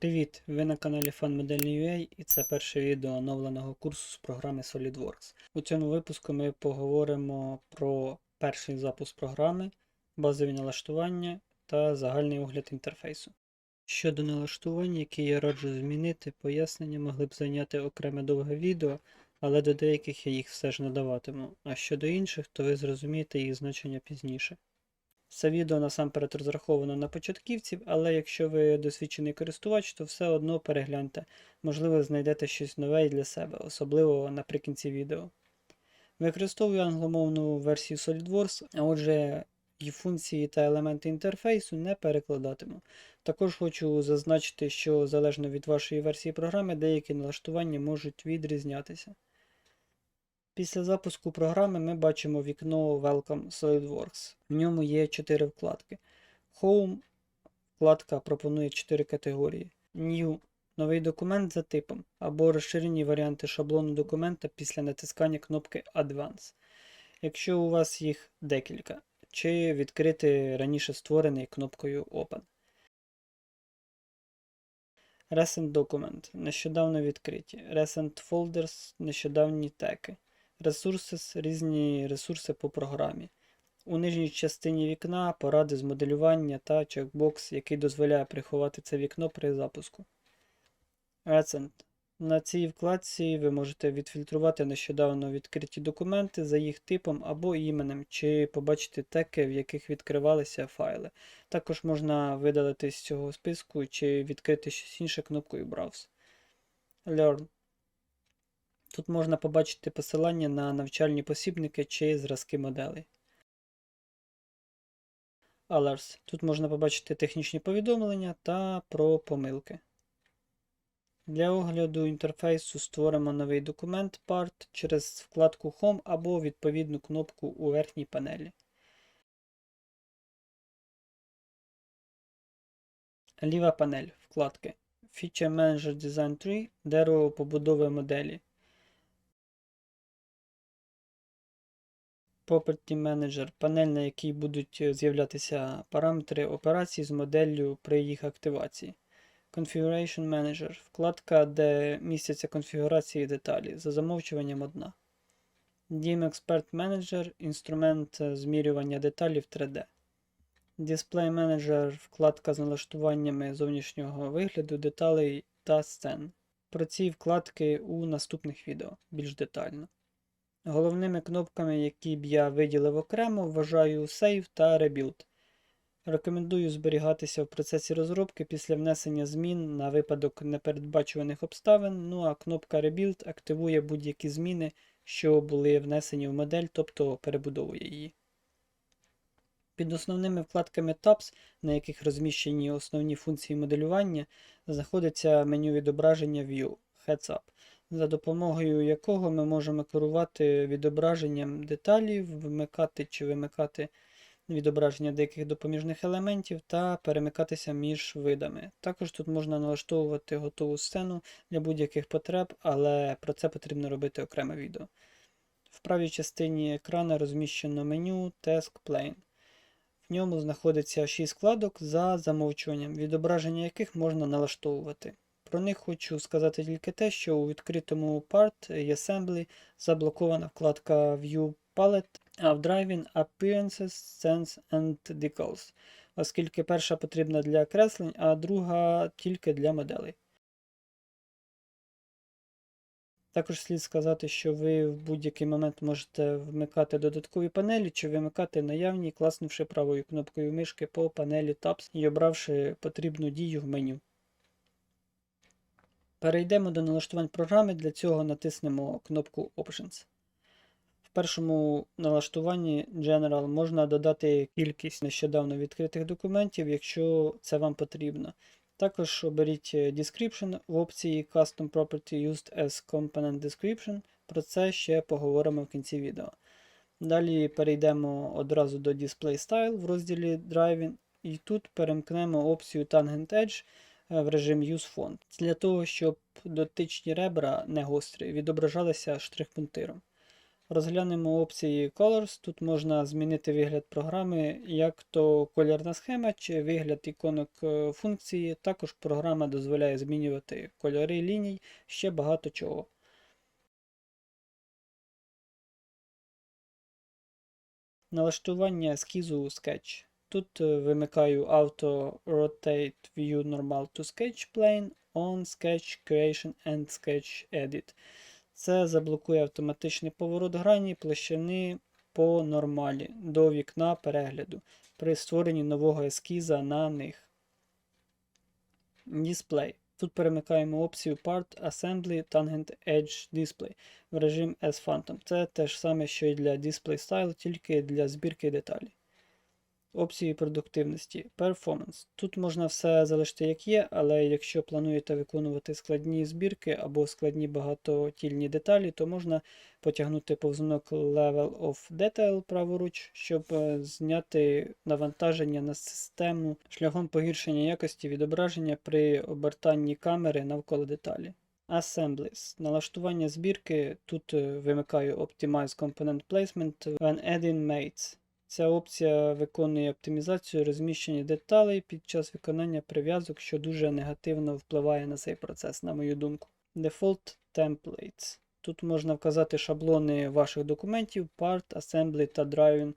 Привіт! Ви на каналі FunModelly.ua і це перше відео оновленого курсу з програми SolidWorks. У цьому випуску ми поговоримо про перший запуск програми, базові налаштування та загальний огляд інтерфейсу. Щодо налаштувань, які я раджу змінити, пояснення могли б зайняти окреме довге відео, але до деяких я їх все ж надаватиму, а щодо інших, то ви зрозумієте їх значення пізніше. Це відео насамперед розраховано на початківців, але якщо ви досвідчений користувач, то все одно перегляньте, можливо, знайдете щось нове і для себе, особливо наприкінці відео. Використовую англомовну версію SolidWorks, а отже, і функції та елементи інтерфейсу не перекладатиму. Також хочу зазначити, що залежно від вашої версії програми, деякі налаштування можуть відрізнятися. Після запуску програми ми бачимо вікно Welcome SolidWorks. В ньому є 4 вкладки. Home вкладка пропонує 4 категорії. New новий документ за типом або розширені варіанти шаблону документа після натискання кнопки Advance. Якщо у вас їх декілька, чи відкрити раніше створений кнопкою Open. Recent Document нещодавно відкриті. Recent Folders нещодавні теки. Resources різні ресурси по програмі. У нижній частині вікна поради з моделювання та чекбокс, який дозволяє приховати це вікно при запуску. Recent. На цій вкладці ви можете відфільтрувати нещодавно відкриті документи за їх типом або іменем, чи побачити теки, в яких відкривалися файли. Також можна видалити з цього списку чи відкрити щось інше кнопкою Browse. Learn. Тут можна побачити посилання на навчальні посібники чи зразки моделей. Alerts. Тут можна побачити технічні повідомлення та про помилки. Для огляду інтерфейсу створимо новий документ Part через вкладку Home або відповідну кнопку у верхній панелі. Ліва панель вкладки Feature Manager Design Tree, дерево побудови моделі. Property Manager панель, на якій будуть з'являтися параметри операцій з моделлю при їх активації. Configuration Manager вкладка, де містяться конфігурації деталі, за замовчуванням одна. DIM Expert Manager інструмент змірювання деталів 3D. Display Manager вкладка з налаштуваннями зовнішнього вигляду деталей та сцен. Про ці вкладки у наступних відео більш детально. Головними кнопками, які б я виділив окремо, вважаю Save та Rebuild. Рекомендую зберігатися в процесі розробки після внесення змін на випадок непередбачуваних обставин, ну а кнопка Rebuild активує будь-які зміни, що були внесені в модель, тобто перебудовує її. Під основними вкладками Tabs, на яких розміщені основні функції моделювання, знаходиться меню відображення View Heads Up за допомогою якого ми можемо керувати відображенням деталів, вмикати чи вимикати відображення деяких допоміжних елементів та перемикатися між видами. Також тут можна налаштовувати готову сцену для будь-яких потреб, але про це потрібно робити окреме відео. В правій частині екрану розміщено меню Task Plane. В ньому знаходиться 6 вкладок за замовчуванням, відображення яких можна налаштовувати. Про них хочу сказати тільки те, що у відкритому Part і Assembly заблокована вкладка View Palette, а в Driving Appearances, Sense and Decals, оскільки перша потрібна для креслень, а друга тільки для моделей. Також слід сказати, що ви в будь-який момент можете вмикати додаткові панелі чи вимикати наявні, класнувши правою кнопкою мишки по панелі Tabs і обравши потрібну дію в меню. Перейдемо до налаштувань програми, для цього натиснемо кнопку Options. В першому налаштуванні General можна додати кількість нещодавно відкритих документів, якщо це вам потрібно. Також оберіть Description в опції Custom Property Used as Component Description. Про це ще поговоримо в кінці відео. Далі перейдемо одразу до Display Style в розділі Driving, і тут перемкнемо опцію Tangent Edge в режим Use Font, для того, щоб дотичні ребра не гострі відображалися штрих-пунктиром. Розглянемо опції Colors. Тут можна змінити вигляд програми, як то колірна схема чи вигляд іконок е, функції. Також програма дозволяє змінювати кольори ліній, ще багато чого. Налаштування ескізу Sketch. Тут е, вимикаю Auto Rotate View Normal to Sketch Plane on Sketch Creation and Sketch Edit. Це заблокує автоматичний поворот грані площини по нормалі до вікна перегляду при створенні нового ескіза на них. Display. Тут перемикаємо опцію Part Assembly Tangent Edge Display в режим S-Phantom. Це те ж саме, що і для Display Style, тільки для збірки деталей. Опції продуктивності. Performance. Тут можна все залишити як є, але якщо плануєте виконувати складні збірки або складні багатотільні деталі, то можна потягнути повзунок Level of Detail праворуч, щоб е, зняти навантаження на систему шляхом погіршення якості відображення при обертанні камери навколо деталі. Assemblies. Налаштування збірки. Тут е, вимикаю Optimize Component Placement when adding mates. Ця опція виконує оптимізацію розміщення деталей під час виконання прив'язок, що дуже негативно впливає на цей процес, на мою думку. Default Templates. Тут можна вказати шаблони ваших документів, part, assembly та driving,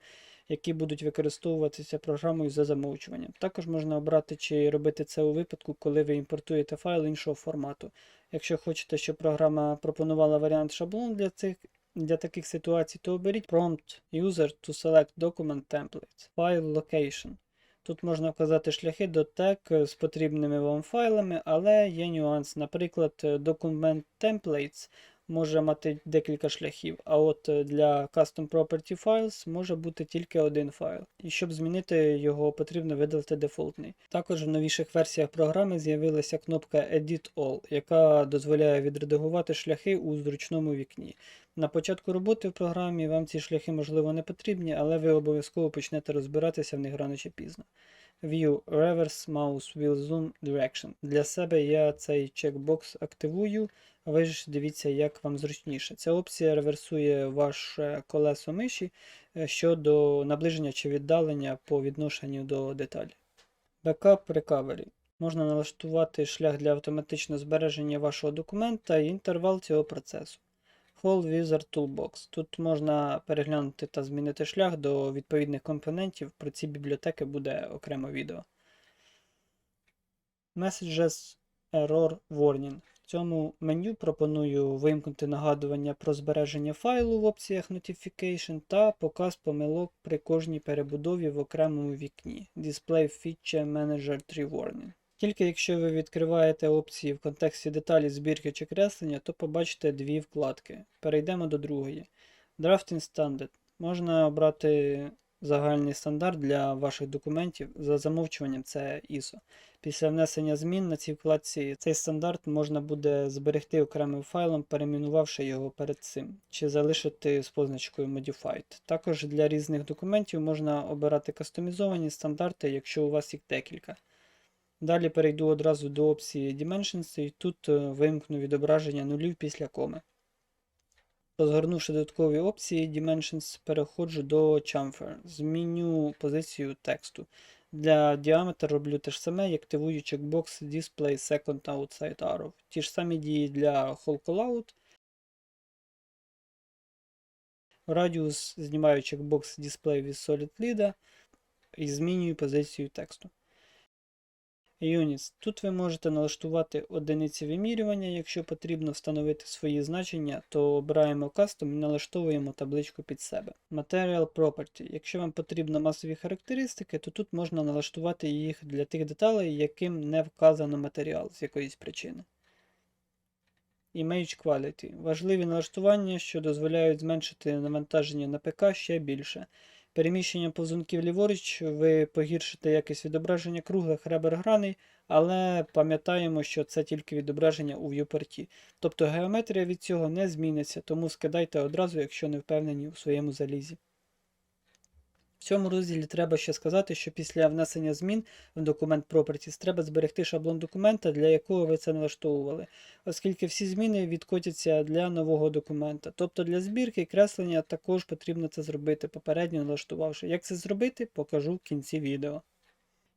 які будуть використовуватися програмою за замовчуванням. Також можна обрати, чи робити це у випадку, коли ви імпортуєте файл іншого формату. Якщо хочете, щоб програма пропонувала варіант шаблону для цих для таких ситуацій, то оберіть Prompt User to select document templates. File Location. Тут можна вказати шляхи до тег з потрібними вам файлами, але є нюанс. Наприклад, Document Templates може мати декілька шляхів, а от для Custom Property Files може бути тільки один файл. І щоб змінити його, потрібно видалити дефолтний. Також в новіших версіях програми з'явилася кнопка Edit All, яка дозволяє відредагувати шляхи у зручному вікні. На початку роботи в програмі вам ці шляхи, можливо, не потрібні, але ви обов'язково почнете розбиратися в них рано чи пізно. View Reverse Mouse Wheel Zoom Direction. Для себе я цей чекбокс активую, ви ж дивіться, як вам зручніше. Ця опція реверсує ваше колесо миші е, щодо наближення чи віддалення по відношенню до деталі. Backup Recovery. Можна налаштувати шлях для автоматичного збереження вашого документа і інтервал цього процесу. Whole Wizard Toolbox. Тут можна переглянути та змінити шлях до відповідних компонентів. Про ці бібліотеки буде окремо відео. Messages Error Warning. В цьому меню пропоную вимкнути нагадування про збереження файлу в опціях Notification та показ помилок при кожній перебудові в окремому вікні. Display Feature Manager Tree Warning. Тільки якщо ви відкриваєте опції в контексті деталі збірки чи креслення, то побачите дві вкладки. Перейдемо до другої. Drafting Standard. Можна обрати загальний стандарт для ваших документів. За замовчуванням це ISO. Після внесення змін на цій вкладці цей стандарт можна буде зберегти окремим файлом, перейменувавши його перед цим, чи залишити з позначкою Modified. Також для різних документів можна обирати кастомізовані стандарти, якщо у вас їх декілька. Далі перейду одразу до опції Dimensions і тут е, вимкну відображення нулів після коми. Розгорнувши додаткові опції Dimensions, переходжу до Chamfer. Зміню позицію тексту. Для діаметра роблю те ж саме і активую чекбокс Display Second Outside Arrow. Ті ж самі дії для Whole Callout. Радіус знімаю чекбокс Display with Solid Lida і змінюю позицію тексту. Units. Тут ви можете налаштувати одиниці вимірювання, якщо потрібно встановити свої значення, то обираємо Custom і налаштовуємо табличку під себе. Material Property. Якщо вам потрібно масові характеристики, то тут можна налаштувати їх для тих деталей, яким не вказано матеріал з якоїсь причини. Image Quality. Важливі налаштування, що дозволяють зменшити навантаження на ПК ще більше. Переміщення повзунків ліворуч, ви погіршите якість відображення круглих ребер граней, але пам'ятаємо, що це тільки відображення у в'юпорті. Тобто геометрія від цього не зміниться, тому скидайте одразу, якщо не впевнені у своєму залізі. В цьому розділі треба ще сказати, що після внесення змін в документ Properties треба зберегти шаблон документа, для якого ви це налаштовували, оскільки всі зміни відкотяться для нового документа. Тобто для збірки і креслення також потрібно це зробити, попередньо налаштувавши. Як це зробити, покажу в кінці відео.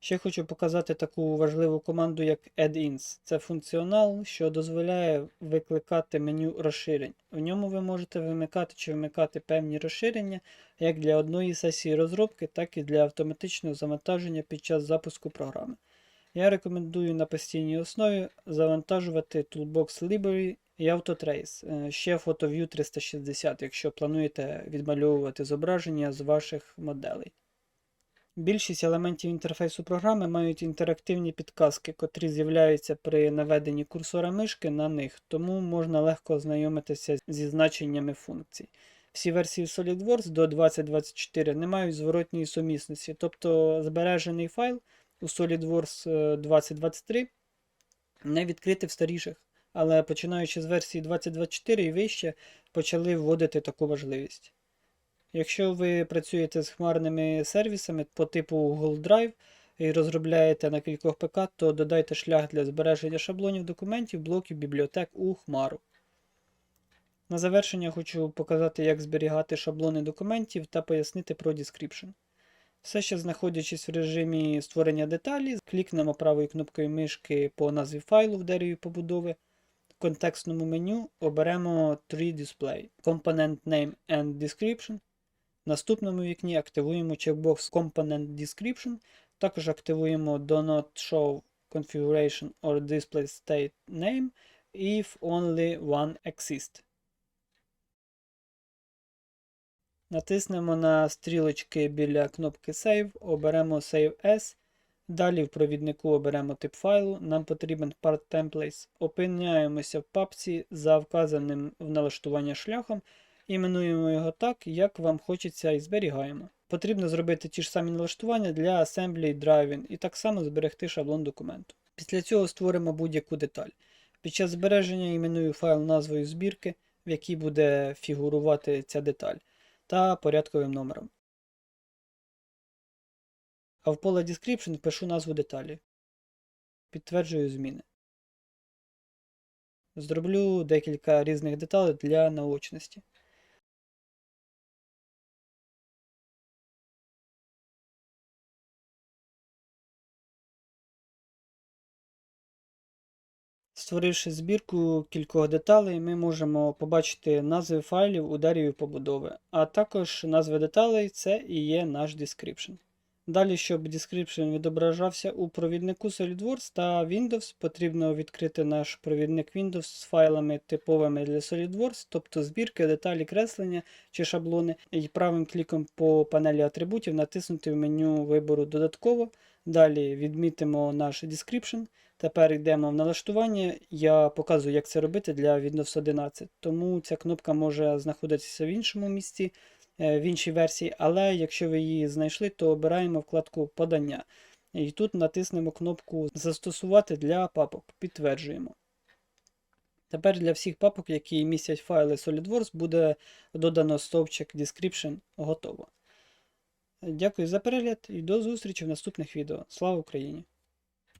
Ще хочу показати таку важливу команду, як Add-ins. Це функціонал, що дозволяє викликати меню розширень. В ньому ви можете вимикати чи вмикати певні розширення як для одної сесії розробки, так і для автоматичного завантаження під час запуску програми. Я рекомендую на постійній основі завантажувати Toolbox Library і Autotrace, е, ще PhotoView 360, якщо плануєте відмальовувати зображення з ваших моделей. Більшість елементів інтерфейсу програми мають інтерактивні підказки, котрі з'являються при наведенні курсора мишки на них, тому можна легко ознайомитися зі значеннями функцій. Всі версії SolidWorks до 2024 не мають зворотньої сумісності, тобто збережений файл у SolidWorks е, 2023 не відкрити в старіших, але починаючи з версії 2024 і вище почали вводити таку важливість. Якщо ви працюєте з хмарними сервісами по типу Google Drive і розробляєте на кількох ПК, то додайте шлях для збереження шаблонів документів, блоків, бібліотек у Хмару. На завершення хочу показати, як зберігати шаблони документів та пояснити про Description. Все ще знаходячись в режимі створення деталі, клікнемо правою кнопкою мишки по назві файлу в дереві побудови. В контекстному меню оберемо 3 Display, Component Name and Description. В наступному вікні активуємо чекбокс Component Description. Також активуємо Do not show configuration or display state name if only one exists. Натиснемо на стрілочки біля кнопки Save, оберемо Save As. Далі в провіднику оберемо тип файлу. Нам потрібен Part Templates. Опиняємося в папці за вказаним в налаштування шляхом. Іменуємо його так, як вам хочеться, і зберігаємо. Потрібно зробити ті ж самі налаштування для Assembly Driving, і так само зберегти шаблон документу. Після цього створимо будь-яку деталь. Під час збереження іменую файл назвою збірки, в якій буде фігурувати ця деталь, та порядковим номером. А в поле Description впишу назву деталі. Підтверджую зміни. Зроблю декілька різних деталей для наочності. Створивши збірку кількох деталей, ми можемо побачити назви файлів у дереві побудови, а також назви деталей це і є наш description. Далі, щоб description відображався у провіднику SolidWorks та Windows, потрібно відкрити наш провідник Windows з файлами типовими для SolidWorks, тобто збірки, деталі, креслення чи шаблони, і правим кліком по панелі атрибутів натиснути в меню вибору додатково. Далі відмітимо наш description. Тепер йдемо в налаштування. Я показую, як це робити для Windows 11, тому ця кнопка може знаходитися в іншому місці, е, в іншій версії, але якщо ви її знайшли, то обираємо вкладку Подання. І тут натиснемо кнопку Застосувати для папок. Підтверджуємо. Тепер для всіх папок, які містять файли SolidWorks, буде додано стовпчик Description готово. Дякую за перегляд і до зустрічі в наступних відео. Слава Україні!